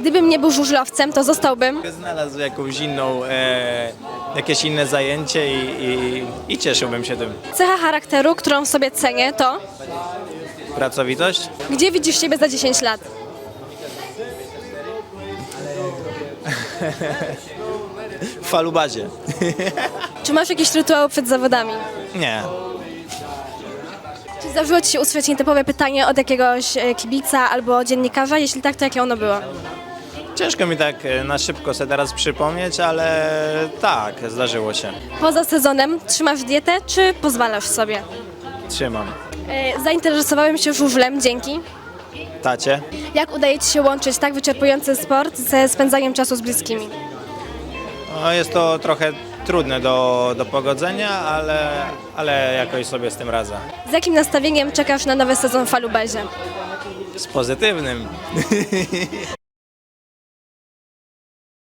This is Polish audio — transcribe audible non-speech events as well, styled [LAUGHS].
Gdybym nie był żużlowcem, to zostałbym. Znalazł jakąś inną, e, jakieś inne zajęcie i, i, i cieszyłbym się tym. Cecha charakteru, którą w sobie cenię, to Pracowitość? gdzie widzisz siebie za 10 lat? W falubazie. Czy masz jakiś rytuał przed zawodami? Nie. Czy zdarzyło Ci się usłyszeć nietypowe pytanie od jakiegoś e, kibica albo dziennikarza? Jeśli tak, to jakie ono było? Ciężko mi tak e, na szybko sobie teraz przypomnieć, ale tak, zdarzyło się. Poza sezonem trzymasz dietę, czy pozwalasz sobie? Trzymam. E, Zainteresowałem się żużlem, dzięki. Tacie? Jak udaje Ci się łączyć tak wyczerpujący sport ze spędzaniem czasu z bliskimi? No, jest to trochę trudne do, do pogodzenia, ale, ale jakoś sobie z tym radzę. Z jakim nastawieniem czekasz na nowy sezon w Falubezie? Z pozytywnym. [LAUGHS]